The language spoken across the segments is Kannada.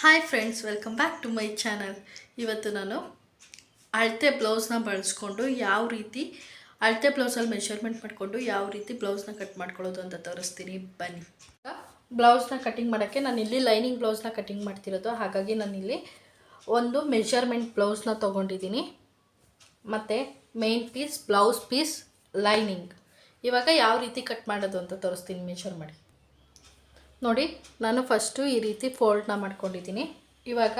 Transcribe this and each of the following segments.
Hi friends welcome back to my channel ಇವತ್ತು ನಾನು ಅಳತೆ ಬ್ಲೌಸ್ನ ಬಳಸ್ಕೊಂಡು ಯಾವ ರೀತಿ ಅಳತೆ ಬ್ಲೌಸಲ್ಲಿ ಮೆಷರ್ಮೆಂಟ್ ಮಾಡಿಕೊಂಡು ಯಾವ ರೀತಿ ಬ್ಲೌಸ್ನ ಕಟ್ ಮಾಡ್ಕೊಳ್ಳೋದು ಅಂತ ತೋರಿಸ್ತೀನಿ. ಬನ್ನಿ. ಬ್ಲೌಸ್ನ ಕಟಿಂಗ್ ಮಾಡೋಕ್ಕೆ ನಾನು ಇಲ್ಲಿ ಲೈನಿಂಗ್ ಬ್ಲೌಸ್ನ ಕಟಿಂಗ್ ಮಾಡ್ತಿರೋದು. ಹಾಗಾಗಿ ನಾನಿಲ್ಲಿ ಒಂದು ಮೆಷರ್ಮೆಂಟ್ ಬ್ಲೌಸ್ನ ತೊಗೊಂಡಿದ್ದೀನಿ. ಮತ್ತು main piece blouse piece lining ಇವಾಗ ಯಾವ ರೀತಿ ಕಟ್ ಮಾಡೋದು ಅಂತ ತೋರಿಸ್ತೀನಿ ಮೆಷರ್ ಮಾಡಿ ನೋಡಿ, ನಾನು ಫಸ್ಟು ಈ ರೀತಿ ಫೋಲ್ಡ್ನ ಮಾಡ್ಕೊಂಡಿದ್ದೀನಿ. ಇವಾಗ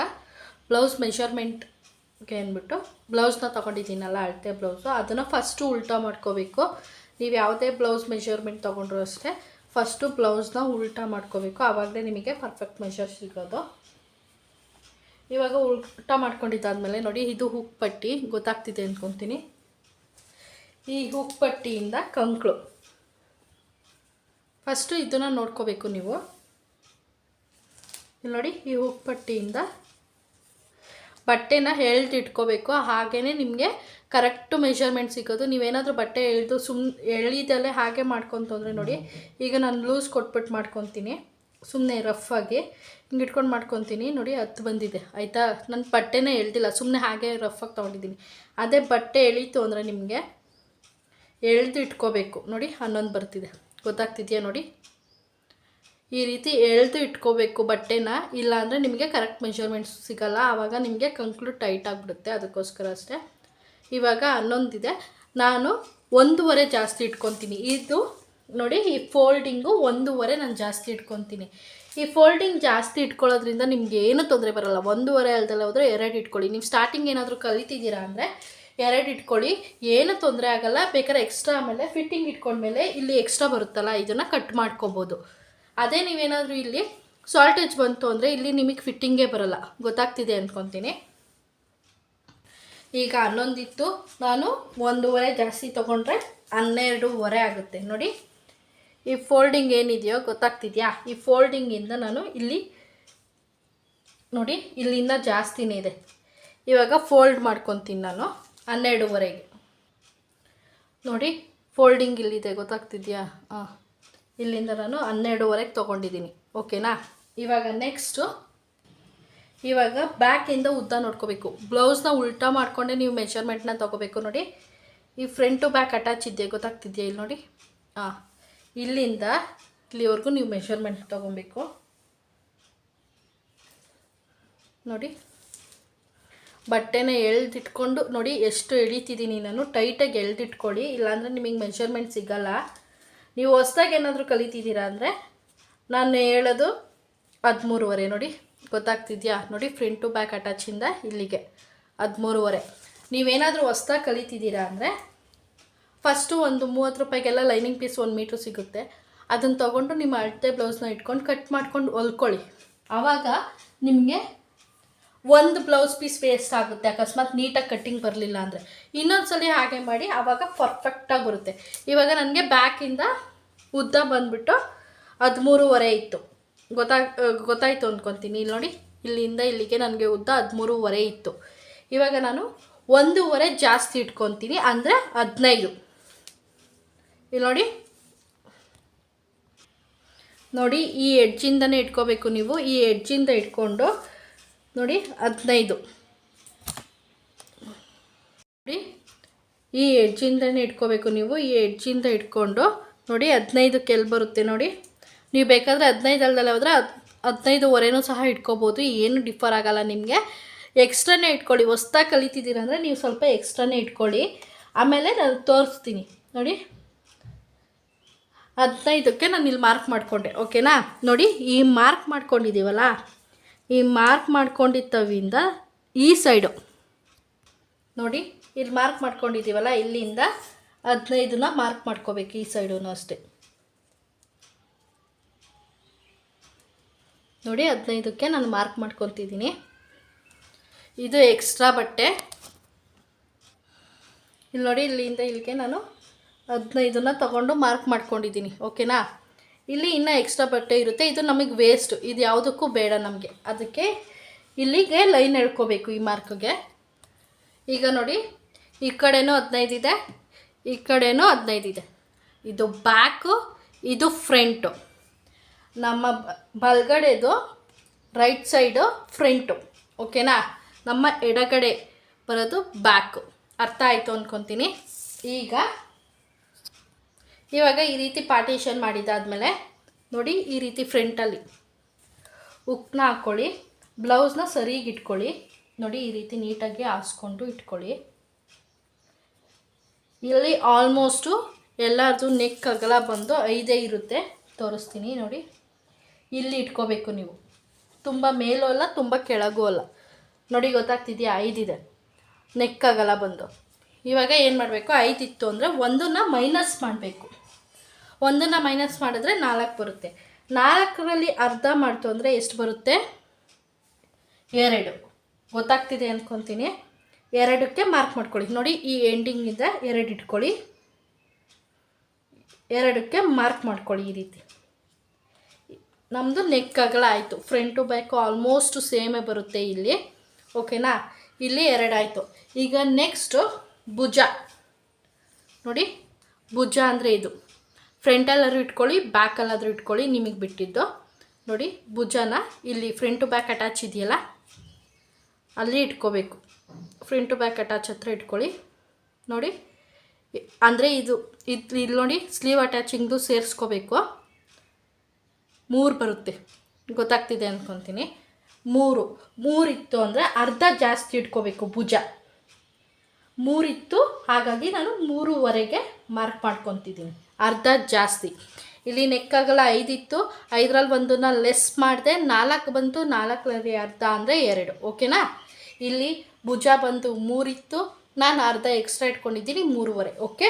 ಬ್ಲೌಸ್ ಮೆಷರ್ಮೆಂಟ್ಗೆ ಅಂದ್ಬಿಟ್ಟು ಬ್ಲೌಸ್ನ ತೊಗೊಂಡಿದ್ದೀನಲ್ಲ, ಅಳತೆ ಬ್ಲೌಸು ಅದನ್ನು ಫಸ್ಟು ಉಲ್ಟಾ ಮಾಡ್ಕೋಬೇಕು. ನೀವು ಯಾವುದೇ ಬ್ಲೌಸ್ ಮೆಷರ್ಮೆಂಟ್ ತೊಗೊಂಡ್ರು ಅಷ್ಟೇ ಫಸ್ಟು ಬ್ಲೌಸ್ನ ಉಲ್ಟಾ ಮಾಡ್ಕೋಬೇಕು. ಆವಾಗಲೇ ನಿಮಗೆ ಪರ್ಫೆಕ್ಟ್ ಮೆಷರ್ ಸಿಗೋದು. ಇವಾಗ ಉಲ್ಟಾ ಮಾಡ್ಕೊಂಡಿದ್ದಾದಮೇಲೆ ನೋಡಿ, ಇದು ಹುಕ್ ಪಟ್ಟಿ ಗೊತ್ತಾಗ್ತಿದೆ ಅಂದ್ಕೊತೀನಿ ಈ ಹುಕ್ ಪಟ್ಟಿಯಿಂದ ಕಂಕ್ಳು. ಫಸ್ಟು ಇದನ್ನು ನೋಡ್ಕೋಬೇಕು ನೀವು. ಇಲ್ಲಿ ನೋಡಿ, ಈ ಉಪ್ಪಟ್ಟಿಯಿಂದ ಪಟ್ಟಿಯಿಂದ ಬಟ್ಟೆನ ಎಳ್ದು ಇಟ್ಕೋಬೇಕು. ಹಾಗೆಯೇ ನಿಮಗೆ ಕರೆಕ್ಟು ಮೆಷರ್ಮೆಂಟ್ ಸಿಗೋದು. ನೀವೇನಾದರೂ ಬಟ್ಟೆ ಎಳೆದು ಸುಮ್ ಎಳಿದಲ್ಲೇ ಹಾಗೆ ಮಾಡ್ಕೊತಂದ್ರೆ ನೋಡಿ, ಈಗ ನಾನು ಲೂಸ್ ಕೊಟ್ಬಿಟ್ಟು ಮಾಡ್ಕೊತೀನಿ. ಸುಮ್ಮನೆ ರಫಾಗಿ ಹಿಂಗೆ ಇಟ್ಕೊಂಡು ಮಾಡ್ಕೊತೀನಿ. ನೋಡಿ ಹತ್ತು ಬಂದಿದೆ. ಆಯಿತಾ? ನನ್ನ ಬಟ್ಟೆನೇ ಎಳ್ದಿಲ್ಲ. ಸುಮ್ಮನೆ ಹಾಗೆ ರಫಾಗಿ ತೊಗೊಂಡಿದ್ದೀನಿ. ಅದೇ ಬಟ್ಟೆ ಎಳೀತು ಅಂದರೆ ನಿಮಗೆ ಎಳ್ದು ಇಟ್ಕೋಬೇಕು. ನೋಡಿ, ಹನ್ನೊಂದು ಬರ್ತಿದೆ. ಗೊತ್ತಾಗ್ತಿದೆಯಾ ನೋಡಿ? ಈ ರೀತಿ ಎಳೆದು ಇಟ್ಕೋಬೇಕು ಬಟ್ಟೆನ, ಇಲ್ಲಾಂದರೆ ನಿಮಗೆ ಕರೆಕ್ಟ್ ಮೆಷರ್ಮೆಂಟ್ಸ್ ಸಿಗಲ್ಲ. ಆವಾಗ ನಿಮಗೆ ಕಂಕ್ಲು ಟೈಟ್ ಆಗಿಬಿಡುತ್ತೆ ಅದಕ್ಕೋಸ್ಕರ ಅಷ್ಟೇ. ಇವಾಗ ಹನ್ನೊಂದಿದೆ ನಾನು ಒಂದೂವರೆ ಜಾಸ್ತಿ ಇಟ್ಕೊತೀನಿ. ಇದು ನೋಡಿ, ಈ ಫೋಲ್ಡಿಂಗು ಒಂದೂವರೆ ನಾನು ಜಾಸ್ತಿ ಇಟ್ಕೊತೀನಿ. ಈ ಫೋಲ್ಡಿಂಗ್ ಜಾಸ್ತಿ ಇಟ್ಕೊಳ್ಳೋದ್ರಿಂದ ನಿಮ್ಗೆ ಏನು ತೊಂದರೆ ಬರಲ್ಲ. ಒಂದೂವರೆ ಅಲ್ದಲ್ಲ ಹೋದರೆ ಎರಡು ಇಟ್ಕೊಳ್ಳಿ. ನೀವು ಸ್ಟಾರ್ಟಿಂಗ್ ಏನಾದರೂ ಕಲಿತಿದ್ದೀರಾ ಅಂದರೆ ಎರಡು ಇಟ್ಕೊಳ್ಳಿ. ಏನು ತೊಂದರೆ ಆಗಲ್ಲ. ಬೇಕಾದ್ರೆ ಎಕ್ಸ್ಟ್ರಾ ಆಮೇಲೆ ಫಿಟ್ಟಿಂಗ್ ಇಟ್ಕೊಂಡ್ಮೇಲೆ ಇಲ್ಲಿ ಎಕ್ಸ್ಟ್ರಾ ಬರುತ್ತಲ್ಲ, ಇದನ್ನು ಕಟ್ ಮಾಡ್ಕೋಬೋದು. ಅದೇ ನೀವೇನಾದರೂ ಇಲ್ಲಿ ಸಾಲ್ಟೇಜ್ ಬಂತು ಅಂದರೆ ಇಲ್ಲಿ ನಿಮಗೆ ಫಿಟ್ಟಿಂಗೇ ಬರಲ್ಲ. ಗೊತ್ತಾಗ್ತಿದೆ ಅಂದ್ಕೊತೀನಿ ಈಗ ಹನ್ನೊಂದಿತ್ತು. ನಾನು ಒಂದೂವರೆ ಜಾಸ್ತಿ ತೊಗೊಂಡ್ರೆ ಹನ್ನೆರಡೂವರೆ ಆಗುತ್ತೆ. ನೋಡಿ, ಈ ಫೋಲ್ಡಿಂಗ್ ಏನಿದೆಯೋ ಗೊತ್ತಾಗ್ತಿದೆಯಾ? ಈ ಫೋಲ್ಡಿಂಗಿಂದ ನಾನು ಇಲ್ಲಿ, ನೋಡಿ, ಇಲ್ಲಿಂದ ಜಾಸ್ತಿನೇ ಇದೆ. ಇವಾಗ ಫೋಲ್ಡ್ ಮಾಡ್ಕೊತೀನಿ ನಾನು. ಹನ್ನೆರಡೂವರೆಗೆ. ನೋಡಿ ಫೋಲ್ಡಿಂಗ್ ಇಲ್ಲಿದೆ, ಗೊತ್ತಾಗ್ತಿದೆಯಾ? ಹಾಂ ಇಲ್ಲಿಂದ ನಾನು ಹನ್ನೆರಡುವರೆಗೆ ತೊಗೊಂಡಿದ್ದೀನಿ. ಓಕೆನಾ? ಇವಾಗ ನೆಕ್ಸ್ಟು ಇವಾಗ ಬ್ಯಾಕಿಂದ ಉದ್ದ ನೋಡ್ಕೋಬೇಕು. ಬ್ಲೌಸ್ನ ಉಲ್ಟಾ ಮಾಡಿಕೊಂಡೆ ನೀವು ಮೆಷರ್ಮೆಂಟ್ನ ತೊಗೋಬೇಕು ನೋಡಿ. ಈ ಫ್ರಂಟು ಬ್ಯಾಕ್ ಅಟ್ಯಾಚ್ ಇದೆಯಾ ಗೊತ್ತಾಗ್ತಿದೆಯಾ ಇಲ್ಲಿ ನೋಡಿ? ಹಾಂ ಇಲ್ಲಿಂದ ಇಲ್ಲಿವರೆಗೂ ನೀವು ಮೆಷರ್ಮೆಂಟ್ ತೊಗೊಬೇಕು. ನೋಡಿ ಬಟ್ಟೆನ ಎಳ್ದಿಟ್ಕೊಂಡು ನೋಡಿ ಎಷ್ಟು ಎಳಿತಿದ್ದೀನಿ ನಾನು. ಟೈಟಾಗಿ ಎಳ್ದಿಟ್ಕೊಳ್ಳಿ. ಇಲ್ಲಾಂದರೆ ನಿಮಗೆ ಮೆಷರ್ಮೆಂಟ್ ಸಿಗಲ್ಲ. ನೀವು ಹೊಸ್ದಾಗಿ ಏನಾದರೂ ಕಲಿತಿದ್ದೀರಾ ಅಂದರೆ ನಾನು ಹೇಳೋದು ಹದಿಮೂರುವರೆ ನೋಡಿ. ಗೊತ್ತಾಗ್ತಿದ್ಯಾ? ನೋಡಿ ಫ್ರಂಟ್ ಟು ಬ್ಯಾಕ್ ಅಟ್ಯಾಚಿಂದ ಇಲ್ಲಿಗೆ ಹದಿಮೂರುವರೆ. ನೀವೇನಾದರೂ ಹೊಸ್ದಾಗಿ ಕಲಿತಿದ್ದೀರಾ ಅಂದರೆ ಫಸ್ಟು ಒಂದು ಮೂವತ್ತು ರೂಪಾಯಿಗೆಲ್ಲ ಲೈನಿಂಗ್ ಪೀಸ್ ಒಂದು ಮೀಟ್ರ್ ಸಿಗುತ್ತೆ. ಅದನ್ನು ತೊಗೊಂಡು ನಿಮ್ಮ ಅಳತೆ ಬ್ಲೌಸ್ನ ಇಟ್ಕೊಂಡು ಕಟ್ ಮಾಡ್ಕೊಂಡು ಹೊಲ್ಕೊಳ್ಳಿ. ಆವಾಗ ನಿಮಗೆ ಒಂದು ಬ್ಲೌಸ್ ಪೀಸ್ ವೇಸ್ಟ್ ಆಗುತ್ತೆ, ಅಕಸ್ಮಾತ್ ನೀಟಾಗಿ ಕಟ್ಟಿಂಗ್ ಬರಲಿಲ್ಲ ಅಂದರೆ. ಇನ್ನೊಂದು ಸಲ ಹಾಗೆ ಮಾಡಿ ಆವಾಗ ಪರ್ಫೆಕ್ಟಾಗಿ ಬರುತ್ತೆ. ಇವಾಗ ನನಗೆ ಬ್ಯಾಕಿಂದ ಉದ್ದ ಬಂದುಬಿಟ್ಟು ಹದಿಮೂರುವರೆ ಇತ್ತು. ಗೊತ್ತಾ, ಗೊತ್ತಾಯಿತು ಅಂದ್ಕೊತೀನಿ ಇಲ್ಲಿ ನೋಡಿ, ಇಲ್ಲಿಂದ ಇಲ್ಲಿಗೆ ನನಗೆ ಉದ್ದ ಹದಿಮೂರುವರೆ ಇತ್ತು. ಇವಾಗ ನಾನು ಒಂದೂವರೆ ಜಾಸ್ತಿ ಇಟ್ಕೊತೀನಿ, ಅಂದರೆ ಹದಿನೈದು. ಇಲ್ಲಿ ನೋಡಿ. ನೋಡಿ, ಈ ಎಡ್ಜಿಂದನೇ ಇಟ್ಕೋಬೇಕು ನೀವು. ಈ ಎಡ್ಜಿಂದ ಇಟ್ಕೊಂಡು ನೋಡಿ, ಹದಿನೈದು. ನೋಡಿ, ಈ ಎಡ್ಜಿಂದನೇ ಇಟ್ಕೋಬೇಕು ನೀವು. ಈ ಎಡ್ಜಿಂದ ಇಟ್ಕೊಂಡು ನೋಡಿ ಹದಿನೈದಕ್ಕೆ ಎಲ್ಲಿ ಬರುತ್ತೆ ನೋಡಿ. ನೀವು ಬೇಕಾದರೆ ಹದಿನೈದು ಅಲ್ದಲ್ಲ ಹೋದರೆ ಹದ್, ಹದಿನೈದುವರೆನೂ ಸಹ ಇಟ್ಕೋಬೋದು. ಏನು ಡಿಫರ್ ಆಗೋಲ್ಲ ನಿಮಗೆ. ಎಕ್ಸ್ಟ್ರಾನೇ ಇಟ್ಕೊಳ್ಳಿ. ಹೊಸ್ದಾಗಿ ಕಲಿತಿದ್ದೀರ ಅಂದರೆ ನೀವು ಸ್ವಲ್ಪ ಎಕ್ಸ್ಟ್ರಾನೇ ಇಟ್ಕೊಳ್ಳಿ. ಆಮೇಲೆ ನಾನು ತೋರಿಸ್ತೀನಿ. ನೋಡಿ. ಹದಿನೈದಕ್ಕೆ ನಾನು ಇಲ್ಲಿ ಮಾರ್ಕ್ ಮಾಡಿಕೊಂಡೆ. ಓಕೆನಾ ನೋಡಿ, ಈ ಮಾರ್ಕ್ ಮಾಡ್ಕೊಂಡಿದ್ದೀವಲ್ಲ? ಈ ಮಾರ್ಕ್ ಮಾಡ್ಕೊಂಡಿದ್ದವಿಂದ ಈ ಸೈಡು ನೋಡಿ, ಇಲ್ಲಿ ಮಾರ್ಕ್ ಮಾಡ್ಕೊಂಡಿದ್ದೀವಲ್ಲ, ಇಲ್ಲಿಂದ ಹದಿನೈದನ್ನ ಮಾರ್ಕ್ ಮಾಡ್ಕೋಬೇಕು ಈ ಸೈಡೂ ಅಷ್ಟೇ. ನೋಡಿ, ಹದಿನೈದಕ್ಕೆ ನಾನು ಮಾರ್ಕ್ ಮಾಡ್ಕೊತಿದ್ದೀನಿ. ಇದು ಎಕ್ಸ್ಟ್ರಾ ಬಟ್ಟೆ. ಇಲ್ಲಿ ನೋಡಿ, ಇಲ್ಲಿಂದ ಇಲ್ಲಿಗೆ ನಾನು ಹದಿನೈದನ್ನ ತಗೊಂಡು ಮಾರ್ಕ್ ಮಾಡ್ಕೊಂಡಿದ್ದೀನಿ ಓಕೆನಾ ಇಲ್ಲಿ ಇನ್ನೂ ಎಕ್ಸ್ಟ್ರಾ ಬಟ್ಟೆ ಇರುತ್ತೆ. ಇದು ನಮಗೆ ವೇಸ್ಟ್ ಇದು ಯಾವುದಕ್ಕೂ ಬೇಡ ನಮಗೆ. ಅದಕ್ಕೆ ಇಲ್ಲಿಗೆ ಲೈನ್ ಎಳ್ಕೋಬೇಕು ಈ ಮಾರ್ಕ್ಗೆ ಈಗ ನೋಡಿ, ಈ ಕಡೆನೂ ಹದಿನೈದಿದೆ ಈ ಕಡೆನೂ ಹದಿನೈದಿದೆ ಇದು. ಬ್ಯಾಕು ಇದು ಫ್ರಂಟು ನಮ್ಮ ಬಲ್ಗಡೆದು ರೈಟ್ ಸೈಡು ಫ್ರಂಟು ಓಕೆನಾ? ನಮ್ಮ ಎಡಗಡೆ ಬರೋದು ಬ್ಯಾಕು ಅರ್ಥ ಆಯಿತು ಅಂದ್ಕೊತೀನಿ ಈಗ ಇವಾಗ ಈ ರೀತಿ ಪಾರ್ಟಿಷನ್ ಮಾಡಿದ್ದಾದಮೇಲೆ ನೋಡಿ ಈ ರೀತಿ ಫ್ರಂಟಲ್ಲಿ ಉಕ್ನ ಹಾಕ್ಕೊಳ್ಳಿ ಬ್ಲೌಸ್ನ ಸರಿಗೆ ಇಟ್ಕೊಳ್ಳಿ. ನೋಡಿ ಈ ರೀತಿ ನೀಟಾಗಿ ಹಾಸ್ಕೊಂಡು ಇಟ್ಕೊಳ್ಳಿ. ಇಲ್ಲಿ ಆಲ್ಮೋಸ್ಟು ಎಲ್ಲರದು ನೆಕ್ ಅಗಲ ಬಂದು ಐದೇ ಇರುತ್ತೆ. ತೋರಿಸ್ತೀನಿ ನೋಡಿ. ಇಲ್ಲಿ ಇಟ್ಕೋಬೇಕು ನೀವು. ತುಂಬ ಮೇಲೂ ಅಲ್ಲ, ತುಂಬ ಕೆಳಗೂ ಅಲ್ಲ. ನೋಡಿ ಗೊತ್ತಾಗ್ತಿದೆಯಾ? ಐದಿದೆ. ನೆಕ್ ಅಗಲ ಬಂದು. ಇವಾಗ ಏನು ಮಾಡಬೇಕು? ಐದಿತ್ತು ಅಂದರೆ ಒಂದನ್ನು ಮೈನಸ್ ಮಾಡಬೇಕು. ಒಂದನ್ನು ಮೈನಸ್ ಮಾಡಿದ್ರೆ ನಾಲ್ಕು ಬರುತ್ತೆ. ನಾಲ್ಕರಲ್ಲಿ ಅರ್ಧ ಮಾಡ್ತು ಅಂದರೆ ಎಷ್ಟು ಬರುತ್ತೆ? ಎರಡು. ಗೊತ್ತಾಗ್ತಿದೆ ಅಂದ್ಕೊತೀನಿ ಎರಡಕ್ಕೆ ಮಾರ್ಕ್ ಮಾಡ್ಕೊಳ್ಳಿ. ನೋಡಿ, ಈ ಎಂಡಿಂಗಿಂದ ಎರಡು ಇಟ್ಕೊಳ್ಳಿ. ಎರಡಕ್ಕೆ ಮಾರ್ಕ್ ಮಾಡ್ಕೊಳ್ಳಿ ಈ ರೀತಿ. ನಮ್ಮದು ನೆಕ್ ಅಗಲ ಆಯಿತು ಫ್ರಂಟು ಬ್ಯಾಕು ಆಲ್ಮೋಸ್ಟ್ ಸೇಮೇ ಬರುತ್ತೆ ಇಲ್ಲಿ. ಓಕೆನಾ ಇಲ್ಲಿ ಎರಡಾಯಿತು ಈಗ ನೆಕ್ಸ್ಟು ಭುಜ. ನೋಡಿ, ಭುಜ ಅಂದರೆ ಇದು. ಫ್ರಂಟಲ್ಲಾದ್ರೂ ಇಟ್ಕೊಳ್ಳಿ, ಬ್ಯಾಕಲ್ಲಾದರೂ ಇಟ್ಕೊಳ್ಳಿ, ನಿಮಗೆ ಬಿಟ್ಟಿದ್ದು. ನೋಡಿ, ಭುಜನ ಇಲ್ಲಿ ಫ್ರಂಟು ಬ್ಯಾಕ್ ಅಟ್ಯಾಚ್ ಇದೆಯಲ್ಲ? ಅಲ್ಲಿ ಇಟ್ಕೋಬೇಕು. ಫ್ರಂಟು ಬ್ಯಾಕ್ ಅಟ್ಯಾಚ್ ಹತ್ರ ಇಟ್ಕೊಳ್ಳಿ. ನೋಡಿ, ಅಂದರೆ ಇದು ಇದು ಇಲ್ಲಿ ನೋಡಿ ಸ್ಲೀವ್ ಅಟ್ಯಾಚಿಂಗ್ದು ಸೇರಿಸ್ಕೋಬೇಕು. ಮೂರು ಬರುತ್ತೆ. ಗೊತ್ತಾಗ್ತಿದೆ ಅಂದ್ಕೊತೀನಿ ಮೂರು. ಮೂರಿತ್ತು ಅಂದರೆ ಅರ್ಧ ಜಾಸ್ತಿ ಇಟ್ಕೋಬೇಕು ಭುಜ. ಮೂರಿತ್ತು, ಹಾಗಾಗಿ ನಾನು ಮೂರುವರೆಗೆ ಮಾರ್ಕ್ ಮಾಡ್ಕೊತಿದ್ದೀನಿ. ಅರ್ಧ ಜಾಸ್ತಿ. ಇಲ್ಲಿ ನೆಕ್ಕಗಳ ಐದಿತ್ತು. ಐದರಲ್ಲಿ ಒಂದನ್ನ ಲೆಸ್ ಮಾಡಿದೆ, ನಾಲ್ಕು ಬಂತು, ನಾಲ್ಕರಲ್ಲಿ ಅರ್ಧ ಅಂದರೆ ಎರಡು. ಓಕೆನಾ ಇಲ್ಲಿ ಭುಜ ಬಂತು ಮೂರಿತ್ತು. ನಾನು ಅರ್ಧ ಎಕ್ಸ್ಟ್ರಾ ಇಟ್ಕೊಂಡಿದ್ದೀನಿ, ಮೂರುವರೆ. ಓಕೆ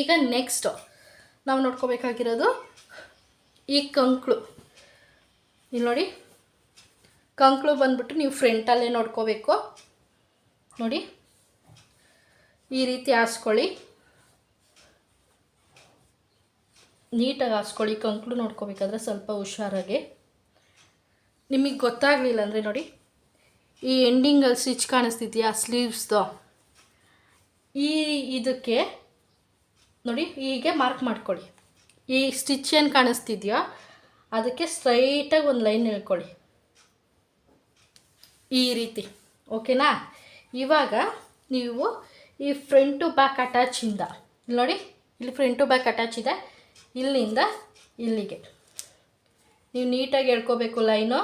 ಈಗ ನೆಕ್ಸ್ಟು ನಾವು ನೋಡ್ಕೋಬೇಕಾಗಿರೋದು ಈ ಕಂಕ್ಳು. ಇಲ್ಲಿ ನೋಡಿ. ಕಂಕ್ಳು ಬಂದ್ಬಿಟ್ಟು ನೀವು ಫ್ರಂಟಲ್ಲೇ ನೋಡ್ಕೋಬೇಕು. ನೋಡಿ. ಈ ರೀತಿ ಹಾಸ್ಕೊಳ್ಳಿ. ನೀಟಾಗಿ ಹಾಸ್ಕೊಳ್ಳಿ, ಕಂಕ್ಳು ನೋಡ್ಕೋಬೇಕಾದ್ರೆ ಸ್ವಲ್ಪ ಹುಷಾರಾಗಿ. ನಿಮಗೆ ಗೊತ್ತಾಗಲಿಲ್ಲ ಅಂದರೆ ನೋಡಿ, ಈ ಎಂಡಿಂಗಲ್ಲಿ ಸ್ಟಿಚ್ ಕಾಣಿಸ್ತಿದೆಯಾ ಸ್ಲೀವ್ಸ್ದು ಈ ಇದಕ್ಕೆ ನೋಡಿ, ಹೀಗೆ ಮಾರ್ಕ್ ಮಾಡ್ಕೊಳ್ಳಿ. ಈ ಸ್ಟಿಚ್ ಏನು ಕಾಣಿಸ್ತಿದೆಯೋ, ಅದಕ್ಕೆ ಸ್ಟ್ರೈಟಾಗಿ ಒಂದು ಲೈನ್ ಹೇಳ್ಕೊಳ್ಳಿ. ಈ ರೀತಿ, ಓಕೆನಾ? ಇವಾಗ ನೀವು ಈ ಫ್ರಂಟು ಬ್ಯಾಕ್ ಅಟ್ಯಾಚಿಂದ ಇಲ್ಲಿ ನೋಡಿ, ಇಲ್ಲಿ ಫ್ರಂಟು ಬ್ಯಾಕ್ ಅಟ್ಯಾಚ್ ಇದೆ. ಇಲ್ಲಿಂದ ಇಲ್ಲಿಗೆ. ನೀವು ನೀಟಾಗಿ ಎಳ್ಕೋಬೇಕು ಲೈನು.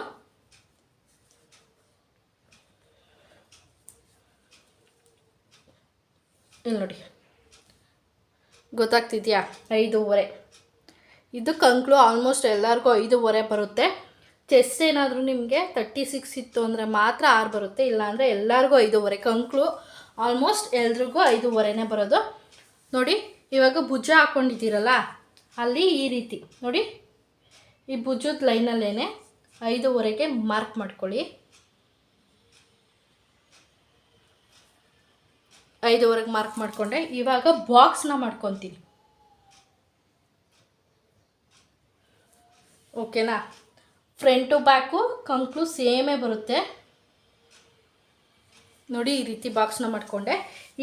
ಇಲ್ಲಿ ನೋಡಿ. ಗೊತ್ತಾಗ್ತಿದ್ಯಾ? ಐದೂವರೆ. ಇದು ಕಂಕ್ಳು ಆಲ್ಮೋಸ್ಟ್ ಎಲ್ಲರಿಗೂ ಐದೂವರೆ ಬರುತ್ತೆ. ಚೆಸ್ ಏನಾದರೂ ನಿಮಗೆ ತರ್ಟಿ ಸಿಕ್ಸ್ ಇತ್ತು ಅಂದರೆ ಮಾತ್ರ ಆರು ಬರುತ್ತೆ, ಇಲ್ಲಾಂದರೆ ಎಲ್ಲರಿಗೂ ಐದೂವರೆ. ಕಂಕ್ಳು ಆಲ್ಮೋಸ್ಟ್ ಎಲ್ರಿಗೂ ಐದೂವರೆನೇ ಬರೋದು. ನೋಡಿ, ಇವಾಗ ಭುಜ ಹಾಕ್ಕೊಂಡಿದ್ದೀರಲ್ಲ ಅಲ್ಲಿ ಈ ರೀತಿ, ನೋಡಿ, ಈ ಭುಜದ ಲೈನಲ್ಲೇ ಐದುವರೆಗೆ ಮಾರ್ಕ್ ಮಾಡ್ಕೊಳ್ಳಿ. ಐದುವರೆಗೆ ಮಾರ್ಕ್ ಮಾಡಿಕೊಂಡೆ. ಇವಾಗ ಬಾಕ್ಸ್ನ ಮಾಡ್ಕೊತೀನಿ. ಓಕೆನಾ ಫ್ರಂಟು ಬ್ಯಾಕು ಕಂಕ್ಲು ಸೇಮೇ ಬರುತ್ತೆ. ನೋಡಿ, ಈ ರೀತಿ ಬಾಕ್ಸ್ನ ಮಾಡಿಕೊಂಡೆ.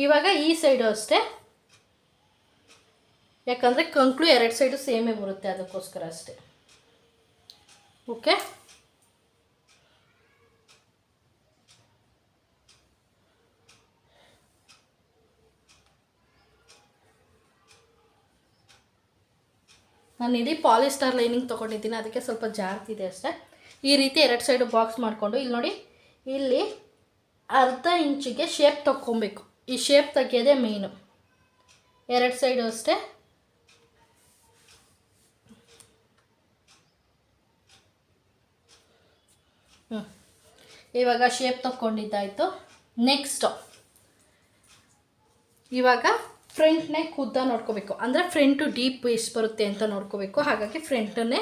ಇವಾಗ ಈ ಸೈಡು ಅಷ್ಟೇ. ಯಾಕಂದರೆ ಕಂಕ್ಳು ಎರಡು ಸೈಡು ಸೇಮೇ ಬರುತ್ತೆ ಅದಕ್ಕೋಸ್ಕರ ಅಷ್ಟೇ. ಓಕೆ? ನಾನು ಇಡೀ ಪಾಲಿಸ್ಟರ್ ಲೈನಿಂಗ್ ತೊಗೊಂಡಿದ್ದೀನಿ, ಅದಕ್ಕೆ ಸ್ವಲ್ಪ ಜಾರ್ತಿದೆ ಅಷ್ಟೇ. ಈ ರೀತಿ ಎರಡು ಸೈಡು ಬಾಕ್ಸ್ ಮಾಡಿಕೊಂಡು, ಇಲ್ಲಿ ನೋಡಿ, ಇಲ್ಲಿ ಅರ್ಧ ಇಂಚಿಗೆ ಶೇಪ್ ತಗೊಬೇಕು ಈ ಶೇಪ್ ತೆಗೆಯೋದೇ ಮೇನು. ಎರಡು ಸೈಡು ಅಷ್ಟೇ. ಇವಾಗ ಶೇಪ್ ತಗೊಂಡಿದ್ದಾಯಿತು ನೆಕ್ಸ್ಟು ಇವಾಗ ಫ್ರಂಟ್ನೇ ಉದ್ದ ನೋಡ್ಕೋಬೇಕು. ಅಂದರೆ ಫ್ರಂಟು ಡೀಪ್ ಎಷ್ಟು ಬರುತ್ತೆ ಅಂತ ನೋಡ್ಕೋಬೇಕು. ಹಾಗಾಗಿ ಫ್ರಂಟನ್ನೇ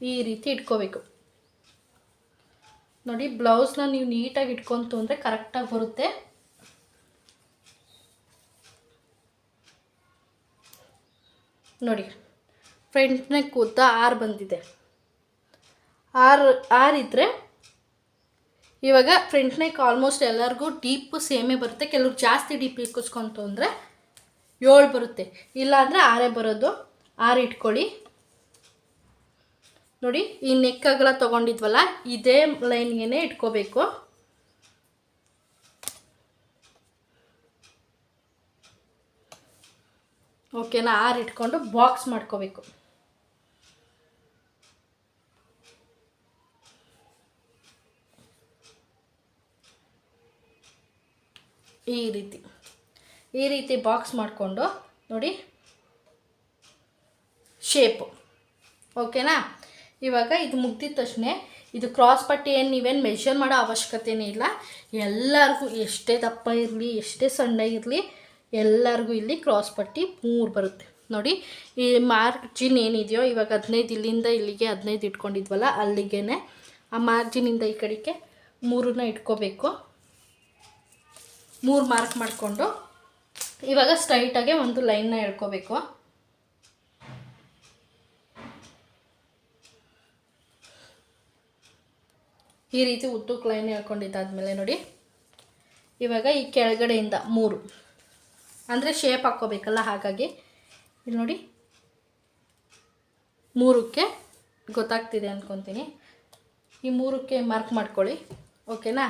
ಈ ರೀತಿ ಇಟ್ಕೋಬೇಕು. ನೋಡಿ ಬ್ಲೌಸ್ನ ನೀವು ನೀಟಾಗಿ ಇಟ್ಕೊಂತು ಅಂದರೆ ಕರೆಕ್ಟಾಗಿ ಬರುತ್ತೆ. ನೋಡಿ ಫ್ರಂಟ್ನೇ ಉದ್ದ ಆರು ಬಂದಿದೆ. ಆರು ಆರಿದ್ರೆ ಇವಾಗ ಫ್ರಂಟ್ ನೆಕ್ ಆಲ್ಮೋಸ್ಟ್ ಎಲ್ಲರಿಗೂ ಡೀಪ್ ಸೇಮೇ ಬರುತ್ತೆ. ಕೆಲವ್ರು ಜಾಸ್ತಿ ಡೀಪ್ ಇಕ್ಕಿಸ್ಕೊಂತು ಅಂದರೆ ಏಳು ಬರುತ್ತೆ. ಇಲ್ಲ ಅಂದರೆ ಆರೇ ಬರೋದು. ಆರು ಇಟ್ಕೊಳ್ಳಿ. ನೋಡಿ, ಈ ನೆಕ್ ಅಗಲ ತೊಗೊಂಡಿದ್ವಲ್ಲ, ಇದೇ ಲೈನ್ಗೆ ಇಟ್ಕೋಬೇಕು. ಓಕೆನಾ ಆರು ಇಟ್ಕೊಂಡು ಬಾಕ್ಸ್ ಮಾಡ್ಕೋಬೇಕು. ಈ ರೀತಿ ಈ ರೀತಿ ಬಾಕ್ಸ್ ಮಾಡಿಕೊಂಡು ನೋಡಿ ಶೇಪು ಓಕೆನಾ ಇವಾಗ ಇದು ಮುಗ್ದಿದ ತಕ್ಷಣ ಇದು ಕ್ರಾಸ್ ಪಟ್ಟಿ ಏನು ನೀವೇನು ಮೆಷರ್ ಮಾಡೋ ಅವಶ್ಯಕತೆನೇ ಇಲ್ಲ. ಎಲ್ಲರಿಗೂ ಎಷ್ಟೇ ದಪ್ಪ ಇರಲಿ, ಎಷ್ಟೇ ಸಣ್ಣ ಇರಲಿ, ಎಲ್ಲರಿಗೂ ಇಲ್ಲಿ ಕ್ರಾಸ್ ಪಟ್ಟಿ ಮೂರು ಬರುತ್ತೆ. ನೋಡಿ, ಈ ಮಾರ್ಜಿನ್ ಏನಿದೆಯೋ, ಇವಾಗ ಹದಿನೈದು ಇಲ್ಲಿಂದ ಇಲ್ಲಿಗೆ ಹದಿನೈದು ಇಟ್ಕೊಂಡಿದ್ವಲ್ಲ ಅಲ್ಲಿಗೆ ಆ ಮಾರ್ಜಿನಿಂದ ಈ ಕಡೆಗೆ ಮೂರನ್ನ ಇಟ್ಕೋಬೇಕು. ಮೂರು ಮಾರ್ಕ್ ಮಾಡಿಕೊಂಡು ಇವಾಗ ಸ್ಟ್ರೈಟಾಗೆ ಒಂದು ಲೈನ್ನ ಎಳ್ಕೋಬೇಕು. ಈ ರೀತಿ ಉದ್ದಕ್ಕೆ ಲೈನ್ ಹೇಳ್ಕೊಂಡಿದ್ದಾದ್ಮೇಲೆ ನೋಡಿ, ಇವಾಗ ಈ ಕೆಳಗಡೆಯಿಂದ ಮೂರು. ಅಂದರೆ ಶೇಪ್ ಹಾಕ್ಕೋಬೇಕಲ್ಲ ಹಾಗಾಗಿ, ಇಲ್ಲಿ ನೋಡಿ, ಮೂರಕ್ಕೆ ಗೊತ್ತಾಗ್ತಿದೆ ಅಂದ್ಕೊತೀನಿ ಈ ಮೂರಕ್ಕೆ ಮಾರ್ಕ್ ಮಾಡ್ಕೊಳ್ಳಿ ಓಕೆನಾ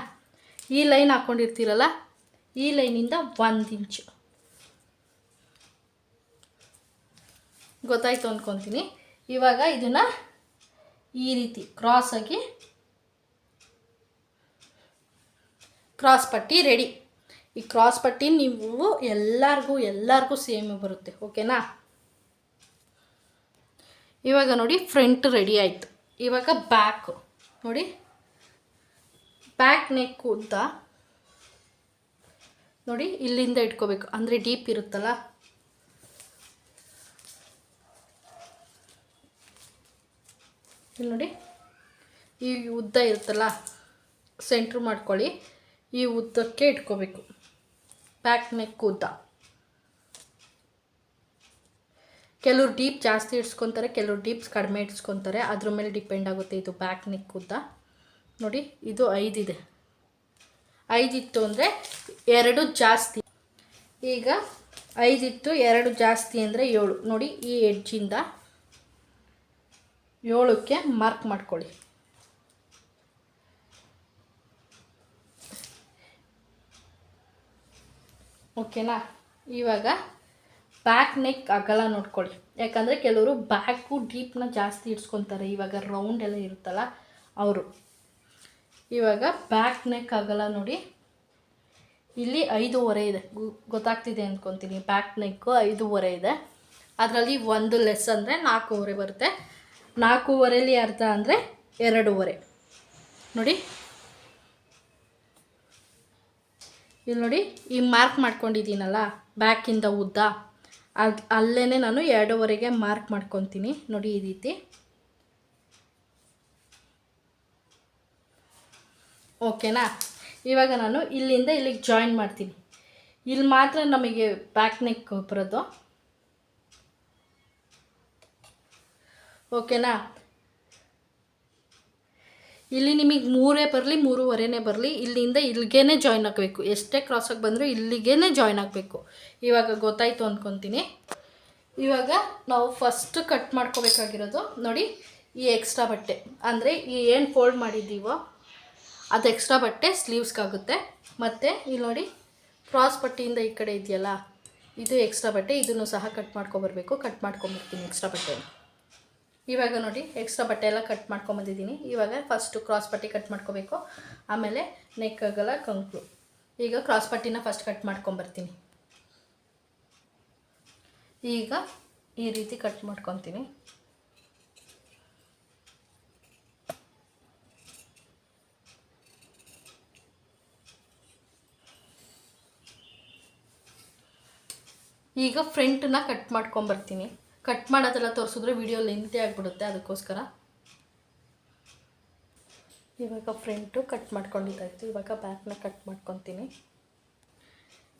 ಈ ಲೈನ್ ಹಾಕ್ಕೊಂಡಿರ್ತೀರಲ್ಲ ಈ ಲೈನಿಂದ ಒಂದು ಇಂಚು. ಗೊತ್ತಾಯ್ತು ಅಂದ್ಕೊತೀನಿ ಇವಾಗ ಇದನ್ನು ಈ ರೀತಿ ಕ್ರಾಸಾಗಿ ಕ್ರಾಸ್ ಪಟ್ಟಿ ರೆಡಿ ಈ ಕ್ರಾಸ್ ಪಟ್ಟಿ ನೀವು ಎಲ್ಲರಿಗೂ ಎಲ್ಲರಿಗೂ ಸೇಮ್ ಬರುತ್ತೆ ಓಕೆನಾ ಇವಾಗ ನೋಡಿ ಫ್ರಂಟ್ ರೆಡಿ ಆಯಿತು. ಇವಾಗ ಬ್ಯಾಕು ನೋಡಿ ಬ್ಯಾಕ್ ನೆಕ್ ಉದ್ದ ನೋಡಿ, ಇಲ್ಲಿಂದ ಇಟ್ಕೋಬೇಕು. ಅಂದರೆ ಡೀಪ್ ಇರುತ್ತಲ್ಲ? ಇಲ್ಲಿ ನೋಡಿ, ಈ ಉದ್ದ ಇರುತ್ತಲ್ಲ ಸೆಂಟ್ರ್ ಮಾಡ್ಕೊಳ್ಳಿ. ಈ ಉದ್ದಕ್ಕೆ ಇಟ್ಕೋಬೇಕು. ಬ್ಯಾಕ್ ನೆಕ್ ಉದ್ದ. ಕೆಲವ್ರು ಡೀಪ್ ಜಾಸ್ತಿ ಇಡ್ಸ್ಕೊತಾರೆ ಕೆಲವ್ರು ಡೀಪ್ಸ್ ಕಡಿಮೆ ಇಡ್ಸ್ಕೊತಾರೆ ಅದ್ರ ಮೇಲೆ ಡಿಪೆಂಡ್ ಆಗುತ್ತೆ ಇದು ಬ್ಯಾಕ್ ನೆಕ್ ಉದ್ದ. ನೋಡಿ, ಇದು ಐದಿದೆ. ಐದಿತ್ತು ಅಂದರೆ ಎರಡು ಜಾಸ್ತಿ. ಈಗ ಐದಿತ್ತು, ಎರಡು ಜಾಸ್ತಿ ಅಂದರೆ ಏಳು. ನೋಡಿ ಈ ಎಡ್ಜಿಂದ ಏಳಕ್ಕೆ ಮಾರ್ಕ್ ಮಾಡ್ಕೊಳ್ಳಿ. ಓಕೆನಾ? ಇವಾಗ ಬ್ಯಾಕ್ ನೆಕ್ ಅಗಲ ನೋಡ್ಕೊಳ್ಳಿ. ಯಾಕಂದರೆ ಕೆಲವರು ಬ್ಯಾಕು ಡೀಪ್ನ ಜಾಸ್ತಿ ಇಡ್ಸ್ಕೊತಾರೆ. ಇವಾಗ ರೌಂಡ್ ಎಲ್ಲ ಇರುತ್ತಲ್ಲ, ಅವರು. ಇವಾಗ ಬ್ಯಾಕ್ ನೆಕ್ ಆಗಲ್ಲ ನೋಡಿ. ಇಲ್ಲಿ ಐದೂವರೆ ಇದೆ. ಗೊತ್ತಾಗ್ತಿದೆ ಅಂದ್ಕೊತೀನಿ ಬ್ಯಾಕ್ ನೆಕ್ಕು ಐದೂವರೆ ಇದೆ. ಅದರಲ್ಲಿ ಒಂದು ಲೆಸ್ ಅಂದರೆ ನಾಲ್ಕೂವರೆ ಬರುತ್ತೆ. ನಾಲ್ಕೂವರೆಲಿ ಅರ್ಧ ಅಂದರೆ ಎರಡೂವರೆ. ನೋಡಿ. ಇಲ್ಲಿ ನೋಡಿ, ಈ ಮಾರ್ಕ್ ಮಾಡ್ಕೊಂಡಿದ್ದೀನಲ್ಲ ಬ್ಯಾಕಿಂದ ಉದ್ದ. ಅದು ಅಲ್ಲೇ ನಾನು ಎರಡೂವರೆಗೆ ಮಾರ್ಕ್ ಮಾಡ್ಕೊತೀನಿ. ನೋಡಿ ಈ ರೀತಿ. ಓಕೆನಾ? ಇವಾಗ ನಾನು ಇಲ್ಲಿಂದ ಇಲ್ಲಿಗೆ ಜಾಯಿನ್ ಮಾಡ್ತೀನಿ. ಇಲ್ಲಿ ಮಾತ್ರ ನಮಗೆ ಬ್ಯಾಕ್ ನೆಕ್ ಬರೋದು. ಓಕೆನಾ? ಇಲ್ಲಿ ನಿಮಗೆ ಮೂರೇ ಬರಲಿ, ಮೂರುವರೆನೇ ಬರಲಿ, ಇಲ್ಲಿಂದ ಇಲ್ಲಿಗೇ ಜಾಯ್ನ್ ಆಗಬೇಕು. ಎಷ್ಟೇ ಕ್ರಾಸಾಗಿ ಬಂದರೂ ಇಲ್ಲಿಗೇ ಜಾಯ್ನ್ ಆಗಬೇಕು. ಇವಾಗ ಗೊತ್ತಾಯಿತು ಅಂದ್ಕೊತೀನಿ ಇವಾಗ ನಾವು ಫಸ್ಟ್ ಕಟ್ ಮಾಡ್ಕೋಬೇಕಾಗಿರೋದು ನೋಡಿ ಈ ಎಕ್ಸ್ಟ್ರಾ ಬಟ್ಟೆ. ಅಂದರೆ ಈ ಏನು ಫೋಲ್ಡ್ ಮಾಡಿದ್ದೀವೋ ಅದು ಎಕ್ಸ್ಟ್ರಾ ಬಟ್ಟೆ ಸ್ಲೀವ್ಸ್ಗಾಗುತ್ತೆ ಮತ್ತು ಇಲ್ಲಿ ನೋಡಿ ಕ್ರಾಸ್ ಪಟ್ಟಿಯಿಂದ ಈ ಕಡೆ ಇದೆಯಲ್ಲ, ಇದು ಎಕ್ಸ್ಟ್ರಾ ಬಟ್ಟೆ, ಇದನ್ನು ಸಹ ಕಟ್ ಮಾಡ್ಕೊಬರ್ಬೇಕು. ಕಟ್ ಮಾಡ್ಕೊಂಬರ್ತೀನಿ ಎಕ್ಸ್ಟ್ರಾ ಬಟ್ಟೆ ಇವಾಗ ನೋಡಿ ಎಕ್ಸ್ಟ್ರಾ ಬಟ್ಟೆ ಎಲ್ಲ ಕಟ್ ಮಾಡ್ಕೊಂಬಂದಿದ್ದೀನಿ. ಇವಾಗ ಫಸ್ಟು ಕ್ರಾಸ್ ಪಟ್ಟಿ ಕಟ್ ಮಾಡ್ಕೋಬೇಕು. ಆಮೇಲೆ ನೆಕ್ ಆಗಲ್ಲ ಕಂಕ್ಳು. ಈಗ ಕ್ರಾಸ್ ಪಟ್ಟಿನ ಫಸ್ಟ್ ಕಟ್ ಮಾಡ್ಕೊಂಬರ್ತೀನಿ. ಈಗ ಈ ರೀತಿ ಕಟ್ ಮಾಡ್ಕೊತೀನಿ. ಈಗ ಫ್ರಂಟನ್ನ ಕಟ್ ಮಾಡ್ಕೊಂಬರ್ತೀನಿ. ಕಟ್ ಮಾಡೋದೆಲ್ಲ ತೋರಿಸಿದ್ರೆ ವಿಡಿಯೋ ಲೆಂತಿ ಆಗಿಬಿಡುತ್ತೆ ಅದಕ್ಕೋಸ್ಕರ. ಇವಾಗ ಫ್ರಂಟು ಕಟ್ ಮಾಡ್ಕೊಂಡಿದ್ದಾಯಿತು. ಇವಾಗ ಬ್ಯಾಕ್ನ ಕಟ್ ಮಾಡ್ಕೊತೀನಿ.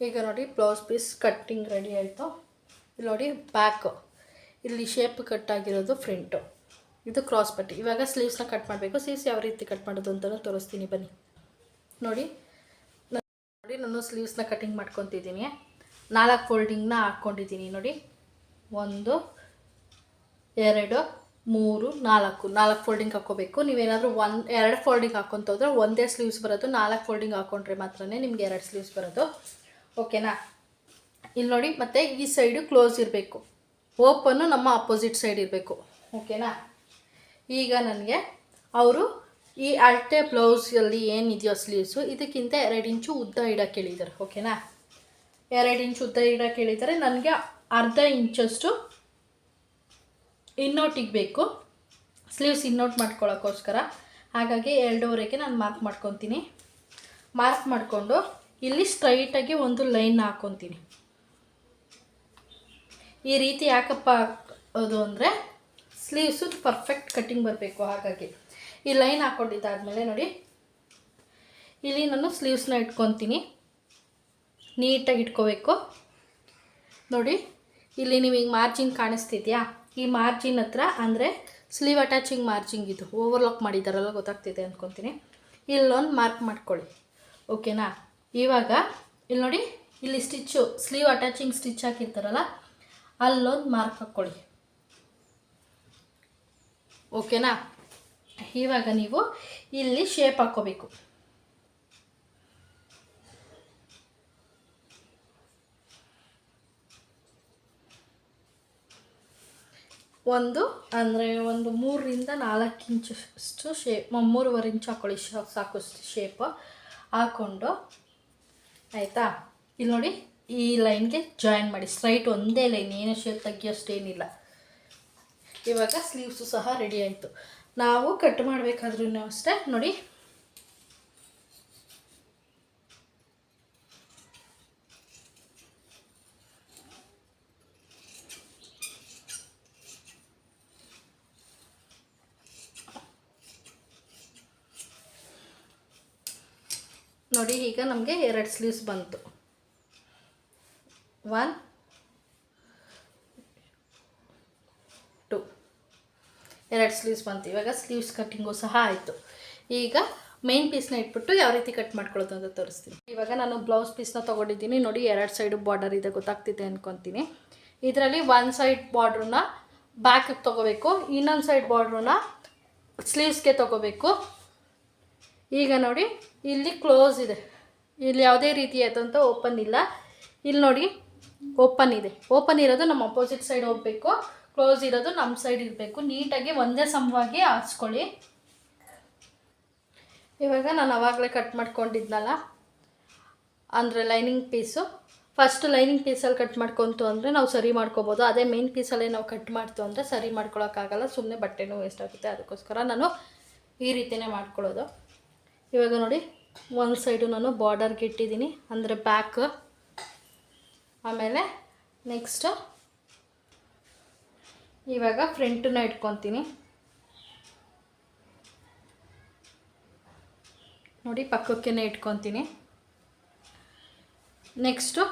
ಈಗ ನೋಡಿ ಬ್ಲೌಸ್ ಪೀಸ್ ಕಟ್ಟಿಂಗ್ ರೆಡಿ ಆಯಿತು. ಇಲ್ಲಿ ನೋಡಿ ಬ್ಯಾಕು ಇಲ್ಲಿ ಶೇಪ್ ಕಟ್ ಆಗಿರೋದು ಫ್ರಂಟು ಇದು ಕ್ರಾಸ್ ಪಟ್ಟಿ. ಇವಾಗ ಸ್ಲೀವ್ಸ್ನ ಕಟ್ ಮಾಡಬೇಕು. ಸ್ಲೀವ್ಸ್ ಯಾವ ರೀತಿ ಕಟ್ ಮಾಡೋದು ಅಂತಲೂ ತೋರಿಸ್ತೀನಿ. ಬನ್ನಿ. ನೋಡಿ. ನೋಡಿ, ನಾನು ಸ್ಲೀವ್ಸ್ನ ಕಟಿಂಗ್ ಮಾಡ್ಕೊತಿದ್ದೀನಿ. ನಾಲ್ಕು ಫೋಲ್ಡಿಂಗ್ನ ಹಾಕ್ಕೊಂಡಿದ್ದೀನಿ. ನೋಡಿ, ಒಂದು, ಎರಡು, ಮೂರು, ನಾಲ್ಕು. ನಾಲ್ಕು ಫೋಲ್ಡಿಂಗ್ ಹಾಕ್ಕೋಬೇಕು. ನೀವೇನಾದರೂ ಒನ್ ಎರಡು ಫೋಲ್ಡಿಂಗ್ ಹಾಕ್ಕೊಂತ ಹೋದ್ರೆ ಒಂದೇ ಸ್ಲೀವ್ಸ್ ಬರೋದು, ನಾಲ್ಕು ಫೋಲ್ಡಿಂಗ್ ಹಾಕ್ಕೊಂಡ್ರೆ ಮಾತ್ರನೇ ನಿಮ್ಗೆ ಎರಡು ಸ್ಲೀವ್ಸ್ ಬರೋದು. ಓಕೆನಾ? ಇಲ್ಲಿ ನೋಡಿ, ಮತ್ತು ಈ ಸೈಡು ಕ್ಲೋಸ್ ಇರಬೇಕು. ಓಪನ್ನು ನಮ್ಮ ಅಪೋಸಿಟ್ ಸೈಡ್ ಇರಬೇಕು. ಓಕೆನಾ? ಈಗ ನನಗೆ ಅವರು ಈ ಅಳತೆ ಬ್ಲೌಸಲ್ಲಿ ಏನಿದೆಯೋ ಸ್ಲೀವ್ಸು, ಇದಕ್ಕಿಂತ ಎರಡು ಇಂಚು ಉದ್ದ ಇಡೋಕ್ಕೆ ಹೇಳಿದ್ದಾರೆ. ಓಕೆನಾ? ಎರಡು ಇಂಚು ಉದ್ದ ಇಡೋಕ್ಕೆ ಹೇಳಿದ್ದಾರೆ ನನಗೆ ಅರ್ಧ ಇಂಚಷ್ಟು ಇನ್ನೋಟಿಗೆ ಬೇಕು ಸ್ಲೀವ್ಸ್ ಇನ್ನೋಟ್ ಮಾಡ್ಕೊಳ್ಳೋಕ್ಕೋಸ್ಕರ ಹಾಗಾಗಿ ಎರಡೂವರೆಗೆ ನಾನು ಮಾರ್ಕ್ ಮಾಡ್ಕೊತೀನಿ. ಮಾರ್ಕ್ ಮಾಡಿಕೊಂಡು ಇಲ್ಲಿ ಸ್ಟ್ರೈಟಾಗಿ ಒಂದು ಲೈನ್ ಹಾಕ್ಕೊತೀನಿ ಈ ರೀತಿ ಯಾಕಪ್ಪ ಅದು ಅಂದರೆ ಸ್ಲೀವ್ಸು ಪರ್ಫೆಕ್ಟ್ ಕಟ್ಟಿಂಗ್ ಬರಬೇಕು ಹಾಗಾಗಿ. ಈ ಲೈನ್ ಹಾಕ್ಕೊಂಡಿದ್ದಾದಮೇಲೆ ನೋಡಿ, ಇಲ್ಲಿ ನಾನು ಸ್ಲೀವ್ಸ್ನ ಇಟ್ಕೊತೀನಿ. ನೀಟಾಗಿ ಇಟ್ಕೋಬೇಕು. ನೋಡಿ, ಇಲ್ಲಿ ನಿಮಗೆ ಮಾರ್ಜಿನ್ ಕಾಣಿಸ್ತಿದೆಯಾ? ಈ ಮಾರ್ಜಿನ್ ಹತ್ರ ಅಂದರೆ ಸ್ಲೀವ್ ಅಟ್ಯಾಚಿಂಗ್ ಮಾರ್ಜಿಂಗ್ ಇದು. ಓವರ್ಲಾಕ್ ಮಾಡಿದ್ದಾರಲ್ಲ, ಗೊತ್ತಾಗ್ತಿದೆ ಅಂದ್ಕೊತೀನಿ ಇಲ್ಲೊಂದು ಮಾರ್ಕ್ ಮಾಡ್ಕೊಳ್ಳಿ. ಓಕೆನಾ ಇವಾಗ, ಇಲ್ಲಿ ನೋಡಿ, ಇಲ್ಲಿ ಸ್ಟಿಚ್ಚು ಸ್ಲೀವ್ ಅಟ್ಯಾಚಿಂಗ್ ಸ್ಟಿಚ್ ಹಾಕಿರ್ತಾರಲ್ಲ, ಅಲ್ಲೊಂದು ಮಾರ್ಕ್ ಹಾಕ್ಕೊಳ್ಳಿ ಓಕೆನಾ ಇವಾಗ ನೀವು ಇಲ್ಲಿ ಶೇಪ್ ಹಾಕ್ಕೋಬೇಕು. ಒಂದು, ಅಂದರೆ ಒಂದು ಮೂರರಿಂದ ನಾಲ್ಕು ಇಂಚಷ್ಟು ಶೇಪ್ ಮೂರುವರೆ ಇಂಚು ಹಾಕೊಳ್ಳಿ ಶಾಪ್ ಸಾಕು ಶೇಪ್ ಹಾಕ್ಕೊಂಡು ಆಯಿತಾ? ಇಲ್ಲಿ ನೋಡಿ, ಈ ಲೈನ್ಗೆ ಜಾಯಿನ್ ಮಾಡಿ ಸ್ಟ್ರೈಟ್ ಒಂದೇ ಲೈನ್ ಏನು ಶೇಪ್ ತೆಗಿಯೋಷ್ಟೇನಿಲ್ಲ ಇವಾಗ ಸ್ಲೀವ್ಸು ಸಹ ರೆಡಿ ಆಯಿತು. ನಾವು ಕಟ್ ಮಾಡಬೇಕಾದ್ರೂ ಅಷ್ಟೇ, ನೋಡಿ ನೋಡಿ, ಈಗ ನಮಗೆ ಎರಡು ಸ್ಲೀವ್ಸ್ ಬಂತು. ಒನ್ ಟು ಎರಡು ಸ್ಲೀವ್ಸ್ ಬಂತು. ಇವಾಗ ಸ್ಲೀವ್ಸ್ ಕಟ್ಟಿಂಗು ಸಹ ಆಯಿತು. ಈಗ ಮೇನ್ ಪೀಸ್ನ ಇಟ್ಬಿಟ್ಟು ಯಾವ ರೀತಿ ಕಟ್ ಮಾಡ್ಕೊಳ್ಳೋದು ಅಂತ ತೋರಿಸ್ತೀನಿ. ಇವಾಗ ನಾನು ಬ್ಲೌಸ್ ಪೀಸ್ನ ತೊಗೊಂಡಿದ್ದೀನಿ. ನೋಡಿ, ಎರಡು ಸೈಡು ಬಾರ್ಡರ್ ಇದೆ, ಗೊತ್ತಾಗ್ತಿದೆ ಅಂದ್ಕೊತೀನಿ ಇದರಲ್ಲಿ ಒನ್ ಸೈಡ್ ಬಾರ್ಡ್ರನ್ನ ಬ್ಯಾಕಿಗೆ ತೊಗೋಬೇಕು. ಇನ್ನೊಂದು ಸೈಡ್ ಬಾರ್ಡ್ರನ್ನ ಸ್ಲೀವ್ಸ್ಗೆ ತೊಗೋಬೇಕು. ಈಗ ನೋಡಿ, ಇಲ್ಲಿ ಕ್ಲೋಸ್ ಇದೆ. ಇಲ್ಲಿ ಯಾವುದೇ ರೀತಿಯಾದಂಥ ಓಪನ್ ಇಲ್ಲ. ಇಲ್ಲಿ ನೋಡಿ ಓಪನ್ ಇದೆ. ಓಪನ್ ಇರೋದು ನಮ್ಮ ಅಪೋಸಿಟ್ ಸೈಡ್ ಹೋಗಬೇಕು. ಕ್ಲೋಸ್ ಇರೋದು ನಮ್ಮ ಸೈಡ್ ಇರಬೇಕು. ನೀಟಾಗಿ ಒಂದೇ ಸಮವಾಗಿ ಹಾಸ್ಕೊಳ್ಳಿ ಇವಾಗ ನಾನು ಆವಾಗಲೇ ಕಟ್ ಮಾಡ್ಕೊಂಡಿದ್ನಲ್ಲ, ಅಂದರೆ ಲೈನಿಂಗ್ ಪೀಸು ಫಸ್ಟ್ ಲೈನಿಂಗ್ ಪೀಸಲ್ಲಿ ಕಟ್ ಮಾಡ್ಕೊತು ಅಂದರೆ ನಾವು ಸರಿ ಮಾಡ್ಕೋಬೋದು. ಅದೇ ಮೇನ್ ಪೀಸಲ್ಲೇ ನಾವು ಕಟ್ ಮಾಡ್ತು ಅಂದರೆ ಸರಿ ಮಾಡ್ಕೊಳ್ಳೋಕ್ಕಾಗಲ್ಲ ಸುಮ್ಮನೆ ಬಟ್ಟೆನೂ ವೇಸ್ಟ್ ಆಗುತ್ತೆ. ಅದಕ್ಕೋಸ್ಕರ ನಾನು ಈ ರೀತಿಯೇ ಮಾಡ್ಕೊಳ್ಳೋದು. ಇವಾಗ ನೋಡಿ ಒಂದು ಸೈಡು ನಾನು ಬಾರ್ಡರ್ಗೆ ಇಟ್ಟಿದ್ದೀನಿ. ಅಂದರೆ ಬ್ಯಾಕ್ ಆಮೇಲೆ ನೆಕ್ಸ್ಟು ಇವಾಗ ಫ್ರಂಟನ್ನ ಇಟ್ಕೊತೀನಿ. ನೋಡಿ ಪಕ್ಕಕ್ಕೇ ಇಟ್ಕೊತೀನಿ. ನೆಕ್ಸ್ಟು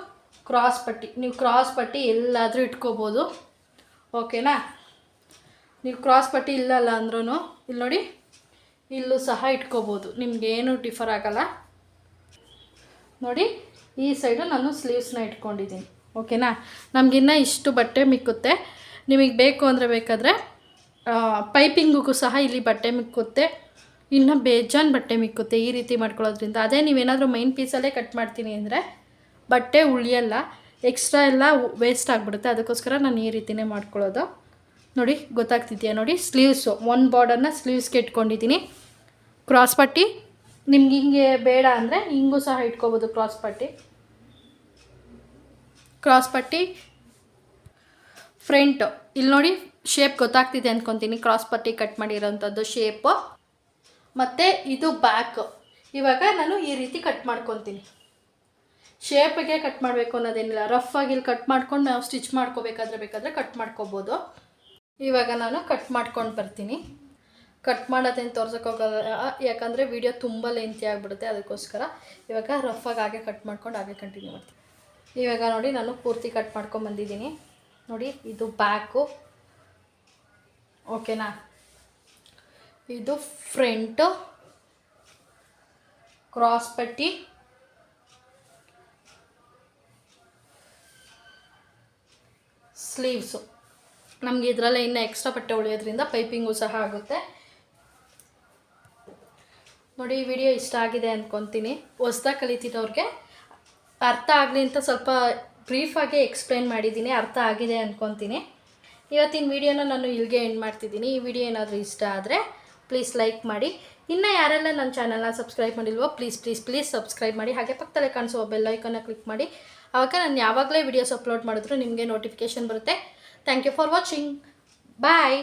ಕ್ರಾಸ್ ಪಟ್ಟಿ. ನೀವು ಕ್ರಾಸ್ ಪಟ್ಟಿ ಎಲ್ಲಾದರೂ ಇಟ್ಕೋಬೋದು. ಓಕೆನಾ ನೀವು ಕ್ರಾಸ್ ಪಟ್ಟಿ ಇಲ್ಲಲ್ಲ ಅಂದ್ರೂ ಇಲ್ಲಿ ನೋಡಿ ಇಲ್ಲೂ ಸಹ ಇಟ್ಕೋಬೋದು. ನಿಮ್ಗೆ ಏನು ಡಿಫರ್ ಆಗಲ್ಲ. ನೋಡಿ, ಈ ಸೈಡು ನಾನು ಸ್ಲೀವ್ಸ್ನ ಇಟ್ಕೊಂಡಿದ್ದೀನಿ. ಓಕೆನಾ ನಮಗಿನ್ನ ಇಷ್ಟು ಬಟ್ಟೆ ಮಿಕ್ಕುತ್ತೆ. ನಿಮಗೆ ಬೇಕು ಅಂದರೆ ಬೇಕಾದರೆ ಪೈಪಿಂಗಿಗೂ ಸಹ ಇಲ್ಲಿ ಬಟ್ಟೆ ಮಿಕ್ಕುತ್ತೆ. ಇನ್ನು ಬೇಜಾನ್ ಬಟ್ಟೆ ಮಿಕ್ಕುತ್ತೆ ಈ ರೀತಿ ಮಾಡ್ಕೊಳ್ಳೋದ್ರಿಂದ. ಅದೇ ನೀವೇನಾದರೂ ಮೈನ್ ಪೀಸಲ್ಲೇ ಕಟ್ ಮಾಡ್ತೀನಿ ಅಂದರೆ ಬಟ್ಟೆ ಉಳಿಯಲ್ಲ ಎಕ್ಸ್ಟ್ರಾ ಎಲ್ಲ ವೇಸ್ಟ್ ಆಗಿಬಿಡುತ್ತೆ. ಅದಕ್ಕೋಸ್ಕರ ನಾನು ಈ ರೀತಿಯೇ ಮಾಡ್ಕೊಳ್ಳೋದು. ನೋಡಿ, ಗೊತ್ತಾಗ್ತಿದೆಯಾ ನೋಡಿ? ಸ್ಲೀವ್ಸು ಒಂದು ಬಾರ್ಡರ್ನ ಸ್ಲೀವ್ಸ್ಗೆ ಇಟ್ಕೊಂಡಿದ್ದೀನಿ. ಕ್ರಾಸ್ ಪಟ್ಟಿ? ನಿಮ್ಗೆ ಹಿಂಗೆ ಬೇಡ ಅಂದರೆ ಹಿಂಗೂ ಸಹ ಇಟ್ಕೋಬೋದು ಕ್ರಾಸ್ ಪಟ್ಟಿ. ಕ್ರಾಸ್ ಪಟ್ಟಿ? ಫ್ರಂಟು ಇಲ್ಲಿ ನೋಡಿ ಶೇಪ್ ಗೊತ್ತಾಗ್ತಿದೆ ಅಂದ್ಕೊತೀನಿ ಕ್ರಾಸ್ ಪಟ್ಟಿ ಕಟ್ ಮಾಡಿರೋಂಥದ್ದು ಶೇಪು ಮತ್ತು ಇದು ಬ್ಯಾಕ್ ಇವಾಗ ನಾನು ಈ ರೀತಿ ಕಟ್ ಮಾಡ್ಕೊತೀನಿ. ಶೇಪಿಗೆ ಕಟ್ ಮಾಡಬೇಕು ಅನ್ನೋದೇನಿಲ್ಲ. ರಫ್ ಆಗಿ ಇಲ್ಲಿ ಕಟ್ ಮಾಡ್ಕೊಂಡು ನಾವು ಸ್ಟಿಚ್ ಮಾಡ್ಕೋಬೇಕಾದ್ರೆ ಬೇಕಾದರೆ ಕಟ್ ಮಾಡ್ಕೋಬೋದು. ಇವಾಗ ನಾನು ಕಟ್ ಮಾಡ್ಕೊಂಡು ಬರ್ತೀನಿ. ಕಟ್ ಮಾಡೋದೇನು ತೋರ್ಸೋಕ್ಕೋಗಲ್ಲ ಯಾಕಂದರೆ ವಿಡಿಯೋ ತುಂಬ ಲೆಂತಿ ಆಗಿಬಿಡುತ್ತೆ ಅದಕ್ಕೋಸ್ಕರ. ಇವಾಗ ರಫಾಗಿ ಹಾಗೆ ಕಟ್ ಮಾಡ್ಕೊಂಡು ಹಾಗೆ ಕಂಟಿನ್ಯೂ ಮಾಡ್ತೀನಿ. ಇವಾಗ ನೋಡಿ ನಾನು ಪೂರ್ತಿ ಕಟ್ ಮಾಡ್ಕೊಂಡು ಬಂದಿದ್ದೀನಿ. ನೋಡಿ, ಇದು ಬ್ಯಾಕು ಓಕೆನಾ ಇದು ಫ್ರಂಟು ಕ್ರಾಸ್ ಪಟ್ಟಿ. ಸ್ಲೀವ್ಸು ನಮಗೆ ಇದರಲ್ಲೇ ಇನ್ನೂ ಎಕ್ಸ್ಟ್ರಾ ಬಟ್ಟೆ ಉಳಿಯೋದ್ರಿಂದ ಪೈಪಿಂಗು ಸಹ ಆಗುತ್ತೆ. ನೋಡಿ, ಈ ವಿಡಿಯೋ ಇಷ್ಟ ಆಗಿದೆ ಅಂದ್ಕೊತೀನಿ ಹೊಸ್ದಾಗಿ ಕಲಿತಿದ್ದವ್ರಿಗೆ ಅರ್ಥ ಆಗಲಿ ಅಂತ ಸ್ವಲ್ಪ ಬ್ರೀಫಾಗಿ ಎಕ್ಸ್ಪ್ಲೈನ್ ಮಾಡಿದ್ದೀನಿ, ಅರ್ಥ ಆಗಿದೆ ಅಂದ್ಕೊತೀನಿ ಇವತ್ತಿನ ವಿಡಿಯೋನ ನಾನು ಇಲ್ಲಿಗೆ ಎಂಡ್ ಮಾಡ್ತಿದ್ದೀನಿ. ಈ ವಿಡಿಯೋ ಏನಾದರೂ ಇಷ್ಟ ಆದರೆ ಪ್ಲೀಸ್ ಲೈಕ್ ಮಾಡಿ. ಇನ್ನು ಯಾರೆಲ್ಲ ನನ್ನ ಚಾನಲ್ನ ಸಬ್ಸ್ಕ್ರೈಬ್ ಮಾಡಿಲ್ವೋ ಪ್ಲೀಸ್ ಪ್ಲೀಸ್ ಪ್ಲೀಸ್ ಸಬ್ಸ್ಕ್ರೈಬ್ ಮಾಡಿ. ಹಾಗೆ ಪಕ್ಕದಲ್ಲೇ ಕಾಣಿಸುವ ಬೆಲ್ ಐಕನ್ನ ಕ್ಲಿಕ್ ಮಾಡಿ. ಆವಾಗ ನಾನು ಯಾವಾಗಲೇ ವಿಡಿಯೋಸ್ ಅಪ್ಲೋಡ್ ಮಾಡಿದ್ರು ನಿಮಗೆ ನೋಟಿಫಿಕೇಷನ್ ಬರುತ್ತೆ. Thank you for watching bye